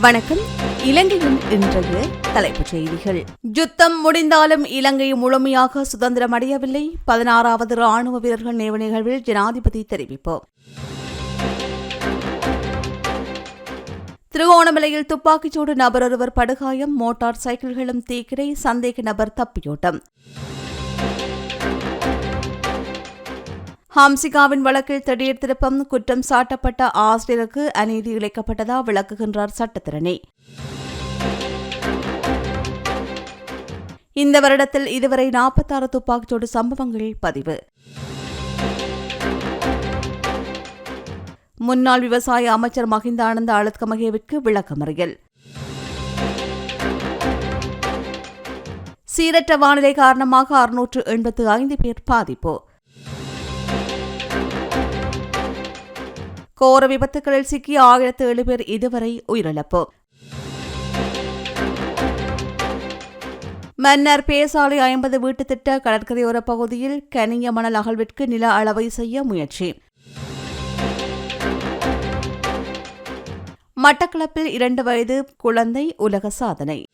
வணக்கம். இலங்கையின் இன்றைய தலைப்புச் செய்திகள். யுத்தம் முடிந்தாலும் இலங்கை முழுமையாக சுதந்திரம் அடையவில்லை. பதினாறாவது ராணுவ வீரர்கள் நினைவு நிகழ்வில் ஜனாதிபதி தெரிவிப்பு. திருகோணமலையில் துப்பாக்கிச்சூடு நபர் ஒருவர் படுகாயம் மோட்டார் சைக்கிள்களும் தீக்கிரை சந்தேக நபர் தப்பியோட்டம். ஹம்சிகாவின் வழக்கில் திடீர் திருப்பம் குற்றம் சாட்டப்பட்ட ஆசிரியருக்கு அநீதி இழைக்கப்பட்டதா விளக்குகின்றார் சட்டத்திறனி இந்த வருடத்தில் இதுவரை நாற்பத்தாறு துப்பாக்கிச்சூடு சம்பவங்கள் பதிவு. முன்னாள் விவசாய அமைச்சர் மஹிந்த ஆனந்த அழுத்கமகேவிற்கு விளக்கமறியல். சீரற்ற வானிலை காரணமாக அறுநூற்று எண்பத்து ஐந்து பேர் பாதிப்பு. கோர விபத்துகளில் சிக்கிய ஆயிரத்து ஏழு பேர் இதுவரை உயிரிழப்பு. மன்னர் பேசாலை ஐம்பது வீட்டு திட்ட கடற்கரையோர பகுதியில் கனிய மணல் அகழ்விற்கு நில அளவை செய்ய முயற்சி. மட்டக்களப்பில் இரண்டு வயது குழந்தை உலக சாதனை.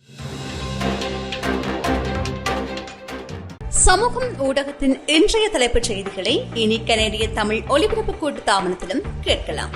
சமூகம் ஊடகத்தின் இன்றைய தலைப்புச் செய்திகளை இனி கனேடிய தமிழ் ஒலிபரப்பு கூட்டு தாமனத்திலும் கேட்கலாம்.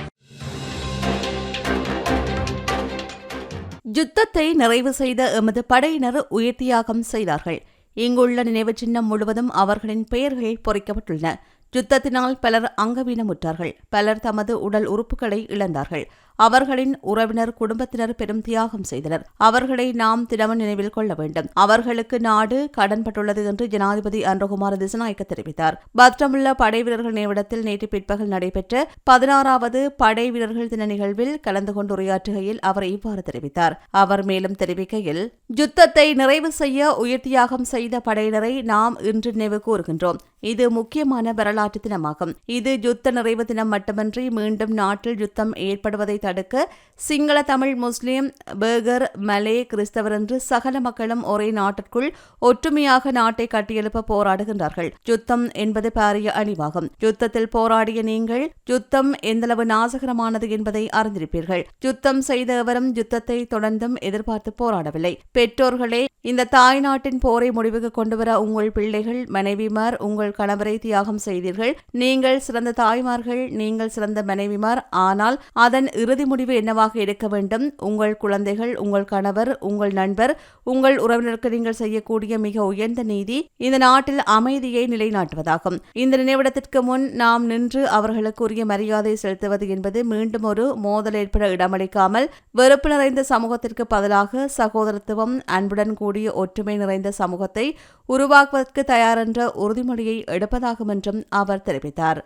யுத்தத்தை நிறைவு செய்த எமது படையினர் உயிர்த்தியாகம் செய்தார்கள். இங்குள்ள நினைவு சின்னம் முழுவதும் அவர்களின் பெயர்கள் பொறிக்கப்பட்டுள்ளன. யுத்தத்தினால் பலர் அங்கவீனமுற்றார்கள். பலர் தமது உடல் உறுப்புகளை இழந்தார்கள். அவர்களின் உறவினர் குடும்பத்தினர் பெரும் தியாகம் செய்தனர். அவர்களை நாம் தினமும் நினைவில் கொள்ள வேண்டும். அவர்களுக்கு நாடு கடன்பட்டுள்ளது என்று ஜனாதிபதி அன்றகுமார் திசநாயக்க தெரிவித்தார். பத்ரமுள்ள படை வீரர்கள் நினைவிடத்தில் நேற்று பிற்பகல் நடைபெற்ற பதினாறாவது படை வீரர்கள் தின நிகழ்வில் கலந்து கொண்டு உரையாற்றுகையில் அவர் இவ்வாறு தெரிவித்தார். அவர் மேலும் தெரிவிக்கையில் யுத்தத்தை நிறைவு செய்ய உயிர் தியாகம் செய்த படையினரை நாம் இன்று நினைவு கூறுகின்றோம். இது முக்கியமான வரலாற்று தினமாகும். இது யுத்த நிறைவு தினம் மட்டுமின்றி மீண்டும் நாட்டில் யுத்தம் ஏற்படுவதை தடுக்க சிங்கள தமிழ் முஸ்லிம் பேகர் மலே கிறிஸ்தவர் என்று சகல மக்களும் ஒரே நாட்டிற்குள் ஒற்றுமையாக நாட்டை கட்டியெழுப்ப போராடுகின்றார்கள். யுத்தம் என்பது பாரிய அழிவாகும். யுத்தத்தில் போராடிய நீங்கள் யுத்தம் எந்தளவு நாசகரமானது என்பதை அறிந்திருப்பீர்கள். யுத்தம் செய்த எவரும் யுத்தத்தை தொடர்ந்தும் எதிர்பார்த்து போராடவில்லை. பெற்றோர்களே இந்த தாய் நாட்டின் போரை முடிவுக்கு கொண்டுவர உங்கள் பிள்ளைகள் மனைவிமார் உங்கள் கணவரை தியாகம் செய்தீர்கள். நீங்கள் சிறந்த தாய்மார்கள் நீங்கள் சிறந்த மனைவிமார். ஆனால் அதன் இறுதி முடிவு என்னவாக இருக்க வேண்டும்? உங்கள் குழந்தைகள் உங்கள் கணவர் உங்கள் நண்பர் உங்கள் உறவினருக்கு நீங்கள் செய்யக்கூடிய மிக உயர்ந்த நீதி இந்த நாட்டில் அமைதியை நிலைநாட்டுவதாகும். இந்த நினைவிடத்திற்கு முன் நாம் நின்று அவர்களுக்கு உரிய மரியாதை செலுத்துவது என்பது மீண்டும் ஒரு மோதல் ஏற்பட இடமளிக்காமல் வெறுப்பு நிறைந்த சமூகத்திற்கு பதிலாக சகோதரத்துவம் அன்புடன் கூடிய ஒற்றுமை நிறைந்த சமூகத்தை உருவாக்குவதற்கு தயாரென்ற உறுதிமொழியை எடுப்பதாகும் என்றும் அவர் தெரிவித்தார்.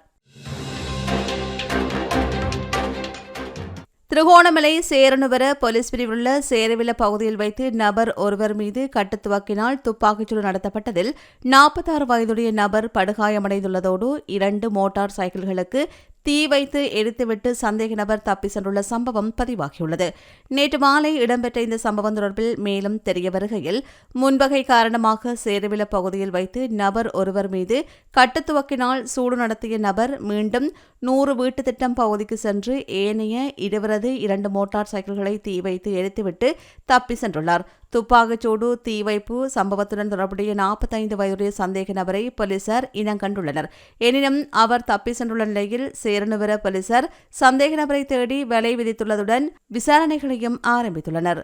திருகோணமலை சேரனுவர போலீஸ் பிரிவில் சேரவில பகுதியில் வைத்து நபர் ஒருவர் மீது கட்டுத்துவக்கினால் துப்பாக்கிச்சூடு நடத்தப்பட்டதில் நாற்பத்தாறு வயதுடைய நபர் படுகாயமடைந்துள்ளதோடு இரண்டு மோட்டார் சைக்கிள்களுக்கு தீ வைத்து எரித்துவிட்டு சந்தேக நபர் தப்பி சென்றுள்ள சம்பவம் பதிவாகியுள்ளது. நேற்று மாலை இடம்பெற்ற இந்த சம்பவம் தொடர்பில் மேலும் தெரிய வருகையில் முன்வகை காரணமாக சேருவில பகுதியில் வைத்து நபர் ஒருவர் மீது கட்டுத்துவக்கினால் சூடு நடத்திய நபர் மீண்டும் நூறு வீட்டு திட்டம் பகுதிக்கு சென்று ஏனைய இருவரது இரண்டு மோட்டார் சைக்கிள்களை தீ வைத்து எரித்துவிட்டு தப்பி சென்றுள்ளார். துப்பாக்கிச்சூடு தீ வைப்பு சம்பவத்துடன் தொடர்புடைய நாற்பத்தைந்து வயதுடைய சந்தேக நபரை போலீசார் இனம் கண்டுள்ளனர். எனினும் அவர் தப்பி சென்றுள்ள நிலையில் சேரனுவர போலீசார் சந்தேக நபரை தேடி வலை விதித்துள்ளதுடன் விசாரணைகளையும் ஆரம்பித்துள்ளனர்.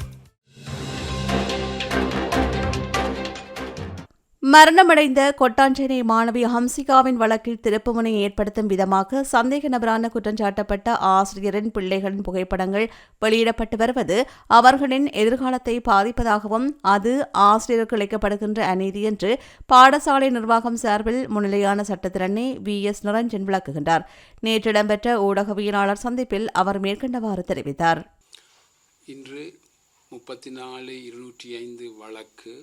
மரணமடைந்த கொட்டாஞ்சேனை மாணவி ஹம்சிகாவின் வழக்கில் திருப்புமுனை ஏற்படுத்தும் விதமாக சந்தேக நபரான குற்றஞ்சாட்டப்பட்ட ஆசிரியரின் பிள்ளைகளின் புகைப்படங்கள் வெளியிடப்பட்டு வருவது அவர்களின் எதிர்காலத்தை பாதிப்பதாகவும் அது ஆசிரியருக்கு இழைக்கப்படுகின்ற அநீதி என்று பாடசாலை நிர்வாகம் சார்பில் முன்னிலையான சட்டத்திறனை வி. எஸ். நிரஞ்சன் விளக்குகின்றார். நேற்று இடம்பெற்ற ஊடகவியலாளர் சந்திப்பில் அவர் மேற்கண்டவாறு தெரிவித்தார். இன்று முப்பத்தி நாலு இருநூற்றி ஐந்து வழக்கு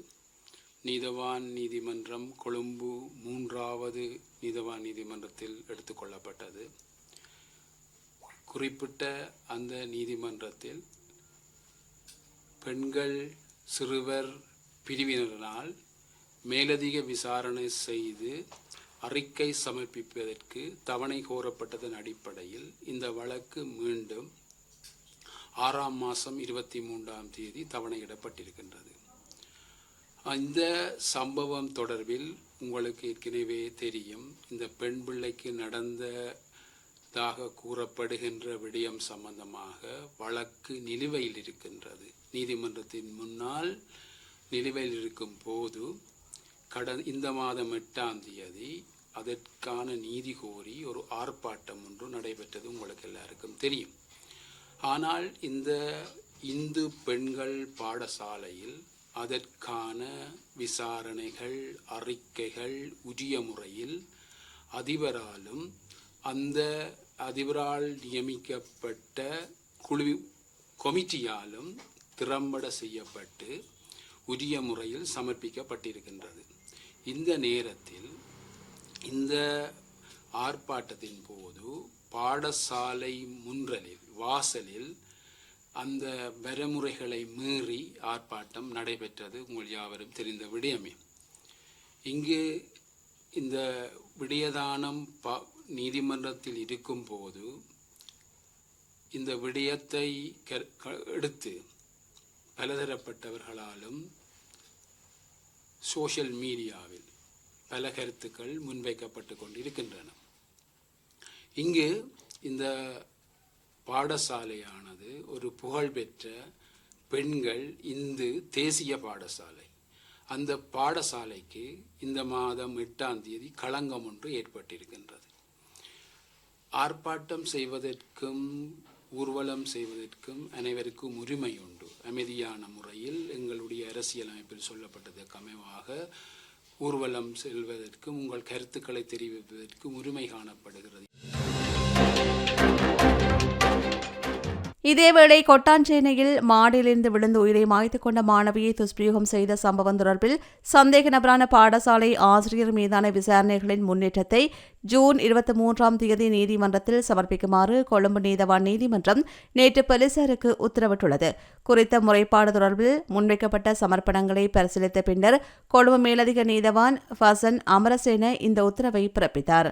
நீதவான் நீதிமன்றம் கொழும்பு மூன்றாவது நீதவான் நீதிமன்றத்தில் எடுத்துக்கொள்ளப்பட்டது குறிப்பிட்ட அந்த நீதிமன்றத்தில் பெண்கள் சிறுவர் பிரிவினரினால் மேலதிக விசாரணை செய்து அறிக்கை சமர்ப்பிப்பதற்கு தவணை கோரப்பட்டதன் அடிப்படையில் இந்த வழக்கு மீண்டும் ஆறாம் மாதம் இருபத்தி மூன்றாம் தேதி தவணையிடப்பட்டிருக்கின்றது. அந்த சம்பவம் தொடர்பில் உங்களுக்கு ஏற்கனவே தெரியும். இந்த பெண் பிள்ளைக்கு நடந்ததாக கூறப்படுகின்ற விடயம் சம்பந்தமாக வழக்கு நிலுவையில் இருக்கின்றது. நீதிமன்றத்தின் முன்னால் நிலுவையில் இருக்கும் போது கடன் இந்த மாதம் எட்டாம் தேதி அதற்கான நீதி கோரி ஒரு ஆர்ப்பாட்டம் ஒன்று நடைபெற்றது உங்களுக்கு எல்லாருக்கும் தெரியும். ஆனால் இந்த இந்து பெண்கள் பாடசாலையில் அதற்கான விசாரணைகள் அறிக்கைகள் உரிய முறையில் அதிபராலும் அந்த அதிபரால் நியமிக்கப்பட்ட குழு கொமிட்டியாலும் திறம்பட செய்யப்பட்டு உரிய முறையில் சமர்ப்பிக்கப்பட்டிருக்கின்றது. இந்த நேரத்தில் இந்த ஆர்ப்பாட்டத்தின் போது பாடசாலை முன்றலில் வாசலில் அந்த வரைமுறைகளை மீறி ஆர்ப்பாட்டம் நடைபெற்றது உங்கள் யாவரும் தெரிந்த விடயமே. இங்கு இந்த விடயதானம் ப நீதிமன்றத்தில் இருக்கும்போது இந்த விடயத்தை க- எடுத்து பலதரப்பட்டவர்களாலும் சோஷியல் மீடியாவில் பல கருத்துக்கள் முன்வைக்கப்பட்டு கொண்டிருக்கின்றன. இங்கு இந்த பாடசாலையானது ஒரு புகழ்பெற்ற பெண்கள் இந்து தேசிய பாடசாலை. அந்த பாடசாலைக்கு இந்த மாதம் எட்டாம் தேதி களங்கம் ஒன்று ஏற்பட்டிருக்கின்றது. ஆர்ப்பாட்டம் செய்வதற்கும் ஊர்வலம் செய்வதற்கும் அனைவருக்கும் உரிமை உண்டு. அமைதியான முறையில் எங்களுடைய அரசியலமைப்பில் சொல்லப்பட்டதற்கு அமைவாக ஊர்வலம் செல்வதற்கும் உங்கள் கருத்துக்களை தெரிவிப்பதற்கும் உரிமை காணப்படுகிறது. இதேவேளை கொட்டாஞ்சேனையில் மாடியிலிருந்து விழுந்து உயிரை மாய்த்து கொண்ட மாணவியை துஷ்பிரயோகம் செய்த சம்பவம் தொடர்பில் சந்தேக நபரான பாடசாலை ஆசிரியர் மீதான விசாரணைகளின் முன்னேற்றத்தை ஜூன் இருபத்தி மூன்றாம் தேதி நீதிமன்றத்தில் சமர்ப்பிக்குமாறு கொழும்பு நீதவான் நீதிமன்றம் நேற்று போலீசாருக்கு உத்தரவிட்டுள்ளது. குறித்த முறைப்பாடு தொடர்பில் முன்வைக்கப்பட்ட சமர்ப்பணங்களை பரிசீலித்த பின்னர் கொழும்பு மேலதிக நீதவான் ஃபசன் அமரசேன இந்த உத்தரவை பிறப்பித்தார்.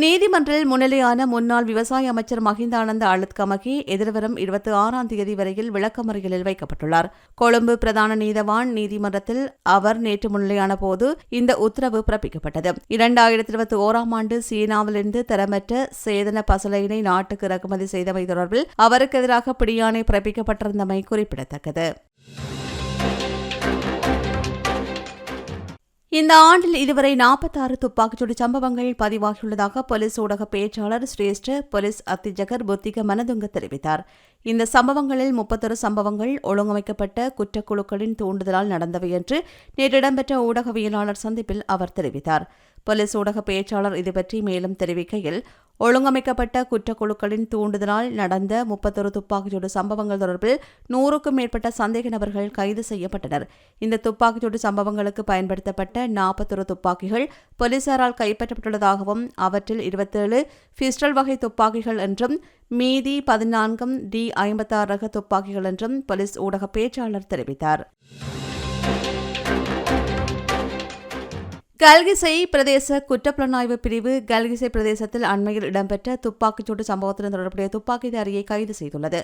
நீதிமன்றில் முன்னிலையான முன்னாள் விவசாய அமைச்சர் மஹிந்தானந்த அழுத்கமகி எதிர்வரும் இருபத்தி ஆறாம் தேதி வரையில் விளக்கமறியலில் வைக்கப்பட்டுள்ளார். கொழும்பு பிரதான நீதவான் நீதிமன்றத்தில் அவர் நேற்று முன்னிலையான போது இந்த உத்தரவு பிறப்பிக்கப்பட்டது. இரண்டாயிரத்தி இருபத்தி ஓராம் ஆண்டு சீனாவிலிருந்து திறமற்ற சேதன பசலையினை நாட்டுக்கு இறக்குமதி செய்தமை தொடர்பில் அவருக்கு எதிராக பிடியாணை பிறப்பிக்கப்பட்டிருந்தமை குறிப்பிடத்தக்கது. இந்த ஆண்டில் இதுவரை நாற்பத்தாறு துப்பாக்கிச்சூடு சம்பவங்கள் பதிவாகியுள்ளதாக போலீஸ் ஊடக பேச்சாளர் சிரேஷ்ட போலீஸ் அத்திஜகர் புத்திக மனதுங்க தெரிவித்தார். இந்த சம்பவங்களில் முப்பத்தொரு சம்பவங்கள் ஒழுங்கமைக்கப்பட்ட குற்றக்குழுக்களின் தூண்டுதலால் நடந்தவை என்று நேற்று இடம்பெற்ற ஊடகவியலாளர் சந்திப்பில் அவர் தெரிவித்தார். போலீஸ் ஊடக பேச்சாளர் இதுபற்றி மேலும் தெரிவிக்கையில் ஒழுங்கமைக்கப்பட்ட குற்றக்குழுக்களின் தூண்டுதலால் நடந்த முப்பத்தொரு துப்பாக்கிச்சூடு சம்பவங்கள் தொடர்பில் நூறுக்கும் மேற்பட்ட சந்தேக நபர்கள் கைது செய்யப்பட்டனர். இந்த துப்பாக்கிச்சூடு சம்பவங்களுக்கு பயன்படுத்தப்பட்ட நாற்பத்தொரு துப்பாக்கிகள் போலீசாரால் கைப்பற்றப்பட்டுள்ளதாகவும் அவற்றில் இருபத்தேழு பிஸ்டல் வகை துப்பாக்கிகள் என்றும் மீதி பதினான்கும் டி ஐம்பத்தாறு ரக துப்பாக்கிகள் என்றும் போலீஸ் ஊடக பேச்சாளர் தெரிவித்தார். கல்கிசை பிரதேச குற்றப்புலனாய்வு பிரிவு கல்கிசை பிரதேசத்தில் அண்மையில் இடம்பெற்ற துப்பாக்கிச்சூடு சம்பவத்துடன் தொடர்புடைய துப்பாக்கிதாரியை கைது செய்துள்ளது.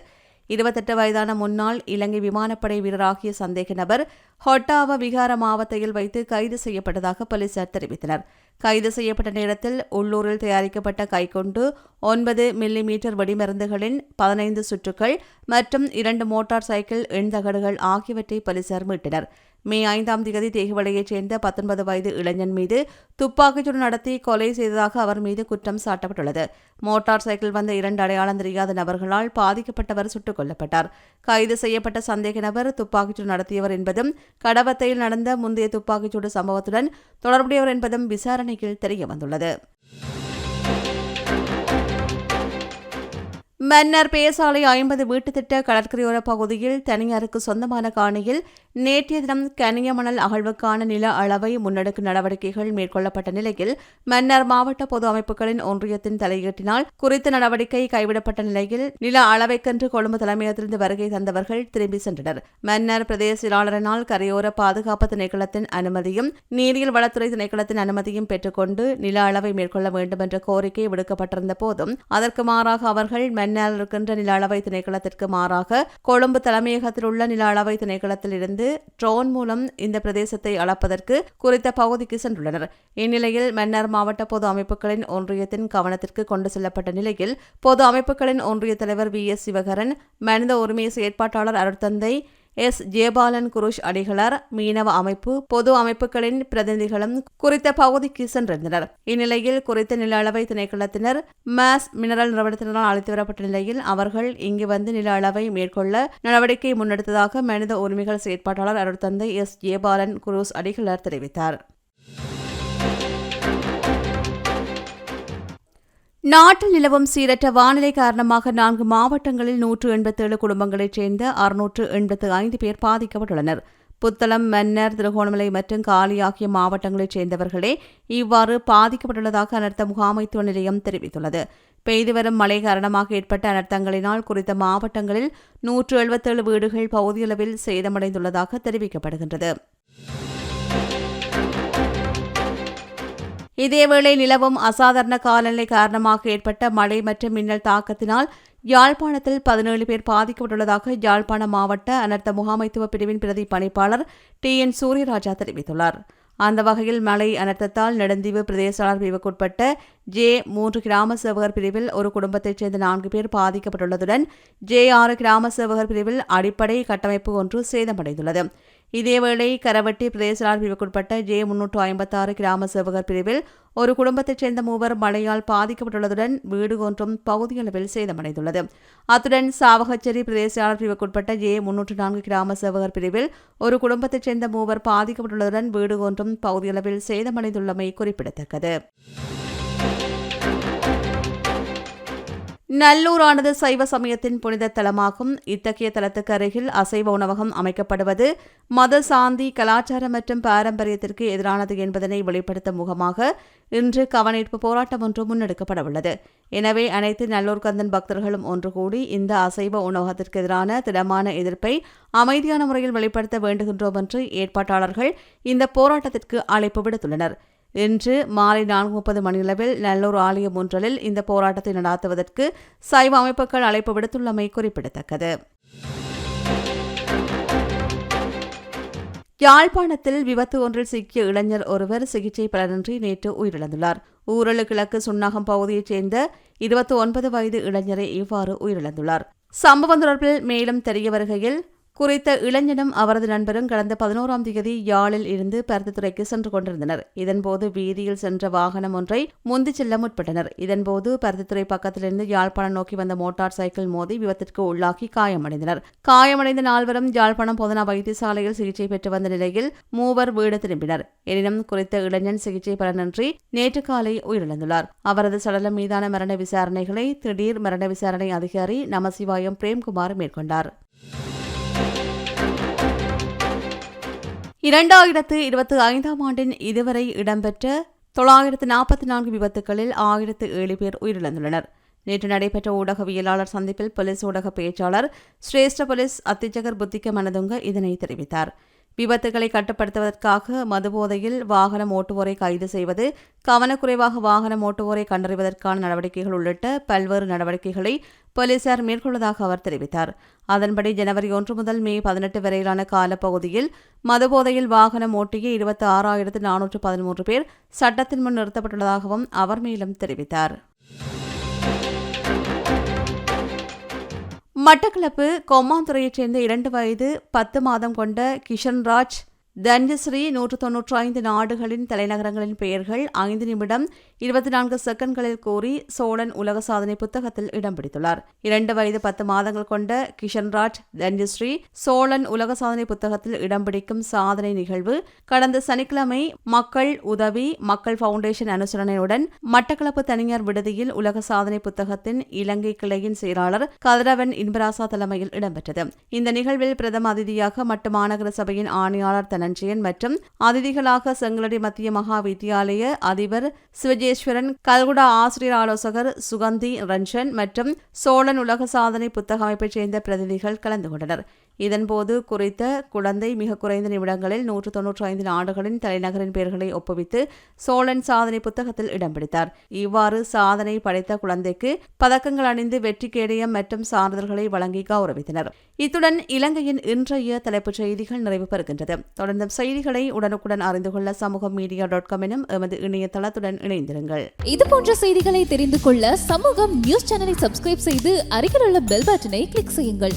இருபத்தெட்டு வயதான முன்னாள் இலங்கை விமானப்படை வீரராகிய சந்தேக நபர் ஹொட்டாவ விகார மாவட்டத்தில் வைத்து கைது செய்யப்பட்டதாக போலீசார் தெரிவித்தனர். கைது செய்யப்பட்ட நேரத்தில் உள்ளூரில் தயாரிக்கப்பட்ட கைக்கொண்டு ஒன்பது மில்லி மீட்டர் வெடிமருந்துகளின் பதினைந்து சுற்றுகள் மற்றும் இரண்டு மோட்டார் சைக்கிள் எண்தகடுகள் ஆகியவற்றை போலீசார் மீட்டனர். மே ஐந்தாம் தேதி தேகுவளையைச் சேர்ந்த பத்தொன்பது வயது இளைஞன் மீது துப்பாக்கிச்சூடு நடத்தி கொலை செய்ததாக அவர் மீது குற்றம் சாட்டப்பட்டுள்ளது. மோட்டார் சைக்கிள் வந்த இரண்டு அடையாளம் தெரியாத நபர்களால் பாதிக்கப்பட்டவர் சுட்டுக் கொல்லப்பட்டார். கைது செய்யப்பட்ட சந்தேக நபர் துப்பாக்கிச்சூடு நடத்தியவர் என்பதும் கடவத்தையில் நடந்த முந்தைய துப்பாக்கிச்சூடு சம்பவத்துடன் தொடர்புடையவர் என்பதும் விசாரணையில் தெரியவந்துள்ளது. மன்னர் பேசாலை ஐம்பது வீட்டு திட்ட கடற்கரையோர பகுதியில் தனியாருக்கு சொந்தமான காணியில் நேற்றைய தினம் கனிய மணல் அகழ்வுக்கான நில அளவை முன்னெடுக்கும் நடவடிக்கைகள் மேற்கொள்ளப்பட்ட நிலையில் மன்னர் மாவட்ட பொது அமைப்புகளின் ஒன்றியத்தின் தலையீட்டினால் குறித்த நடவடிக்கை கைவிடப்பட்ட நிலையில் நில அளவைக்கென்று கொழும்பு தலைமையகத்திலிருந்து வருகை தந்தவர்கள் திரும்பி சென்றனர். மன்னர் பிரதேச செயலாளரினால் கரையோர பாதுகாப்பு திணைக்களத்தின் அனுமதியும் நீரியல் வளத்துறை திணைக்களத்தின் அனுமதியும் பெற்றுக்கொண்டு நில அளவை மேற்கொள்ள வேண்டும் என்ற கோரிக்கை விடுக்கப்பட்டிருந்த போதும் அதற்கு மாறாக அவர்கள் மன்னர் இருக்கின்ற நில அளவை திணைக்களத்திற்கு மாறாக கொழும்பு தலைமையகத்தில் உள்ள நில அளவை திணைக்களத்தில் இருந்து ட்ரோன் மூலம் இந்த பிரதேசத்தை அளப்பதற்கு குறித்த பகுதிக்கு சென்றுள்ளனர். இந்நிலையில் மன்னர் மாவட்ட பொது அமைப்புகளின் ஒன்றியத்தின் கவனத்திற்கு கொண்டு செல்லப்பட்ட நிலையில் பொது அமைப்புகளின் ஒன்றிய தலைவர் வி எஸ் சிவகரன் மனித உரிமை செயற்பாட்டாளர் அருட்தந்தை எஸ். ஜெயபாலன் குருஷ் அடிகளார் மீனவ அமைப்பு பொது அமைப்புகளின் பிரதிநிதிகளும் குறித்த பகுதிக்கு சென்றிருந்தனர். இந்நிலையில் குறித்த நில அளவை திணைக்களத்தினர் மாஸ் மினரல் நிறுவனத்தினரால் அழைத்து வரப்பட்ட நிலையில் அவர்கள் இங்கு வந்து நில அளவை மேற்கொள்ள நடவடிக்கை முன்னெடுத்ததாக மனித உரிமைகள் செயற்பாட்டாளர் அருட்தந்தை எஸ். ஜெயபாலன் குரூஸ் அடிகளார் தெரிவித்தார். நாட்டில் நிலவும் சீரற்ற வானிலை காரணமாக நான்கு மாவட்டங்களில் நூற்று எண்பத்தேழு குடும்பங்களைச் சேர்ந்த அறுநூற்று எண்பத்து ஐந்து பேர் பாதிக்கப்பட்டுள்ளனர். புத்தளம் மன்னர் திருகோணமலை மற்றும் காலி ஆகிய மாவட்டங்களைச் சேர்ந்தவர்களே இவ்வாறு பாதிக்கப்பட்டுள்ளதாக அனர்த்த முகாமைத்துவ நிலையம் தெரிவித்துள்ளது. பெய்து வரும் மழை காரணமாக ஏற்பட்ட அனர்த்தங்களினால் குறித்த மாவட்டங்களில் நூற்று எழுபத்தேழு வீடுகள் பகுதியளவில் சேதமடைந்துள்ளதாக தெரிவிக்கப்படுகின்றது. இதேவேளை நிலவும் அசாதாரண காலநிலை காரணமாக ஏற்பட்ட மழை மற்றும் மின்னல் தாக்கத்தினால் யாழ்ப்பாணத்தில் பதினேழு பேர் பாதிக்கப்பட்டுள்ளதாக யாழ்ப்பாண மாவட்ட அனர்த்த முகாமைத்துவ பிரிவின் பிரதி பணிப்பாளர் டி என் சூரியராஜா தெரிவித்துள்ளார். அந்த வகையில் மழை அனர்த்தத்தால் நெடுந்தீவு பிரதேசாளர் பிரிவுக்குட்பட்ட ஜே மூன்று கிராம சேவகர் பிரிவில் ஒரு குடும்பத்தைச் சேர்ந்த நான்கு பேர் பாதிக்கப்பட்டுள்ளதுடன் ஜே ஆறு கிராம சேவகர் பிரிவில் அடிப்படை கட்டமைப்பு ஒன்று சேதமடைந்துள்ளது. இதேவேளை கரவட்டி பிரதேசலார் பிரிவுக்குட்பட்ட ஜே முன்னூற்று ஐம்பத்தாறு கிராம சேவகர் பிரிவில் ஒரு குடும்பத்தைச் சேர்ந்த மூவர் மழையால் பாதிக்கப்பட்டுள்ளதுடன் வீடு ஒன்றும் பகுதியளவில் சேதமடைந்துள்ளது. அத்துடன் சாவகச்சேரி பிரதேசலாளர் பிரிவுக்குட்பட்ட ஜே முன்னூற்று நான்கு கிராம சேவகர் பிரிவில் ஒரு குடும்பத்தைச் சேர்ந்த மூவர் பாதிக்கப்பட்டுள்ளதுடன் வீடு ஒன்றும் பகுதியளவில் சேதமடைந்துள்ளமை குறிப்பிடத்தக்கது. நல்லூரானது சைவ சமயத்தின் புனித தலமாகும். இத்தகைய தலத்துக்கு அருகில் அசைவ உணவகம் அமைக்கப்படுவது மத சாந்தி கலாச்சாரம் மற்றும் பாரம்பரியத்திற்கு எதிரானது என்பதனை வெளிப்படுத்தும் முகமாக இன்று கவனீர்ப்பு போராட்டம் ஒன்று முன்னெடுக்கப்படவுள்ளது. எனவே அனைத்து நல்லூர் கந்தன் பக்தர்களும் ஒன்று கூடி இந்த அசைவ உணவகத்திற்கு எதிரான திடமான எதிர்ப்பை அமைதியான முறையில் வெளிப்படுத்த வேண்டுகின்றோம் என்று ஏற்பாட்டாளர்கள் இந்த போராட்டத்திற்கு அழைப்பு விடுத்துள்ளனர். இன்று மாலை நான்கு முப்பது மணியளவில் நல்லூர் ஆலயம் ஒன்றலில் இந்த போராட்டத்தை நடாத்துவதற்கு சைவ அமைப்புகள் அழைப்பு விடுத்துள்ளமை குறிப்பிடத்தக்கது. யாழ்ப்பாணத்தில் விபத்து ஒன்றில் சிக்கிய இளைஞர் ஒருவர் சிகிச்சை பலனின்றி நேற்று உயிரிழந்துள்ளார். ஊரலு கிழக்கு சுன்னாகம் பகுதியைச் சேர்ந்த இருபத்தி ஒன்பது வயது இளைஞரை இவ்வாறு உயிரிழந்துள்ளார். சம்பவம் தொடர்பில் மேலும் தெரிய வருகையில் குறித்த இளைஞனும் அவரது நண்பரும் கடந்த பதினோராம் தேதி யாழில் இருந்து பருத்தித்துறைக்கு சென்று கொண்டிருந்தனர். இதன்போது வீதியில் சென்ற வாகனம் ஒன்றை முந்தி செல்ல முற்பட்டனர். இதன்போது பருத்தித்துறை பக்கத்திலிருந்து யாழ்ப்பாணம் நோக்கி வந்த மோட்டார் சைக்கிள் மோதி விபத்திற்கு உள்ளாக்கி காயமடைந்தனர். காயமடைந்த நால்வரும் யாழ்ப்பாணம் பொதுனா வைத்தியசாலையில் சிகிச்சை பெற்று வந்த நிலையில் மூவர் வீடு திரும்பினர். எனினும் குறித்த இளைஞன் சிகிச்சை பலனின்றி நேற்று காலை உயிரிழந்துள்ளார். அவரது சடலம் மீதான மரண விசாரணைகளை திடீர் மரண விசாரணை அதிகாரி நமசிவாயம் பிரேம்குமார் மேற்கொண்டார். இரண்டாயிரத்து இருபத்தி ஐந்தாம் ஆண்டின் இதுவரை இடம்பெற்ற தொள்ளாயிரத்து நாற்பத்தி நான்கு விபத்துகளில் ஆயிரத்து ஏழு பேர் உயிரிழந்துள்ளனர். நேற்று நடைபெற்ற ஊடகவியலாளர் சந்திப்பில் போலீஸ் ஊடக பேச்சாளர் சிரேஷ்ட போலீஸ் அத்திஜகர் புத்திக்க மனதுங்க இதனை தெரிவித்தார். விபத்துகளை கட்டுப்படுத்துவதற்காக மதுபோதையில் வாகனம் ஓட்டுவோரை கைது செய்வது கவனக்குறைவாக வாகனம் ஓட்டுவோரை கண்டறிவதற்கான நடவடிக்கைகள் உள்ளிட்ட பல்வேறு நடவடிக்கைகளை போலீசார் மேற்கொள்வதாக அவர் தெரிவித்தார். அதன்படி ஜனவரி ஒன்று முதல் மே பதினெட்டு வரையிலான காலப்பகுதியில் மதுபோதையில் வாகனம் ஓட்டிய இருபத்தி ஆறாயிரத்து நானூற்று பதிமூன்று பேர் சட்டத்தின் முன் நிறுத்தப்பட்டுள்ளதாகவும் அவர் மேலும் தெரிவித்தார். மட்டக்களப்பு கொம்மாந்துறையைச் சேர்ந்த இரண்டு வயது பத்து மாதம் கொண்ட கிஷன்ராஜ் தன்யஸ்ரீ நூற்று தொன்னூற்றி ஐந்து நாடுகளின் தலைநகரங்களின் பெயர்கள் ஐந்து நிமிடம் இருபத்தி நான்கு செகண்ட்களில் கூறி சோழன் உலக சாதனை புத்தகத்தில் இடம் பிடித்துள்ளார் இரண்டு வயது பத்து மாதங்கள் கொண்ட கிஷன்ராஜ் தன்யஸ்ரீ சோழன் உலக சாதனை புத்தகத்தில் இடம் பிடிக்கும் சாதனை நிகழ்வு கடந்த சனிக்கிழமை மக்கள் உதவி மக்கள் பவுண்டேஷன் அனுசரணையுடன் மட்டக்களப்பு தனியார் விடுதியில் உலக சாதனை புத்தகத்தின் இலங்கை கிளையின் செயலாளர் கதிரவன் இன்பராசா தலைமையில் இடம்பெற்றது இந்த நிகழ்வில் பிரதம அதிதியாக மட்டு மாநகர சபையின் ஆணையாளர் தனஞ்சயன் மற்றும் அதிதிகளாக செங்கலடி மத்திய மகா வித்தியாலய அதிபர் சிவஜேஸ்வரன் கல்குடா ஆசிரியர் ஆலோசகர் சுகந்தி ரஞ்சன் மற்றும் சோழன் உலக சாதனை புத்தக அமைப்பைச் சேர்ந்த பிரதிநிதிகள் கலந்து கொண்டனர். இதன்போது குறித்த குழந்தை மிக குறைந்த நிமிடங்களில் நூற்று தொன்னூற்றி ஐந்து நாடுகளின் தலைநகரின் பெயர்களை ஒப்புவித்து சோழன் சாதனை புத்தகத்தில் இடம் பிடித்தார். இவ்வாறு சாதனை படைத்த குழந்தைக்கு பதக்கங்கள் அணிந்து வெற்றி கேடயம் மற்றும் சான்றிதழ்களை வழங்கி கௌரவித்தனர். இத்துடன் இலங்கையின் இன்றைய தலைப்புச் செய்திகள் நிறைவு பெறுகின்றது. தொடர்ந்து செய்திகளை உடனுக்குடன் அறிந்து கொள்ள சமூக மீடியா டாட் காம் எனும் எமது இணையதளத்துடன் இணைந்திருங்கள். இது போன்ற செய்திகளை தெரிந்து கொள்ள சமூகம் நியூஸ் சேனலை சப்ஸ்கிரைப் செய்து அருகில் உள்ள பெல் பட்டனை கிளிக் செய்யுங்கள்.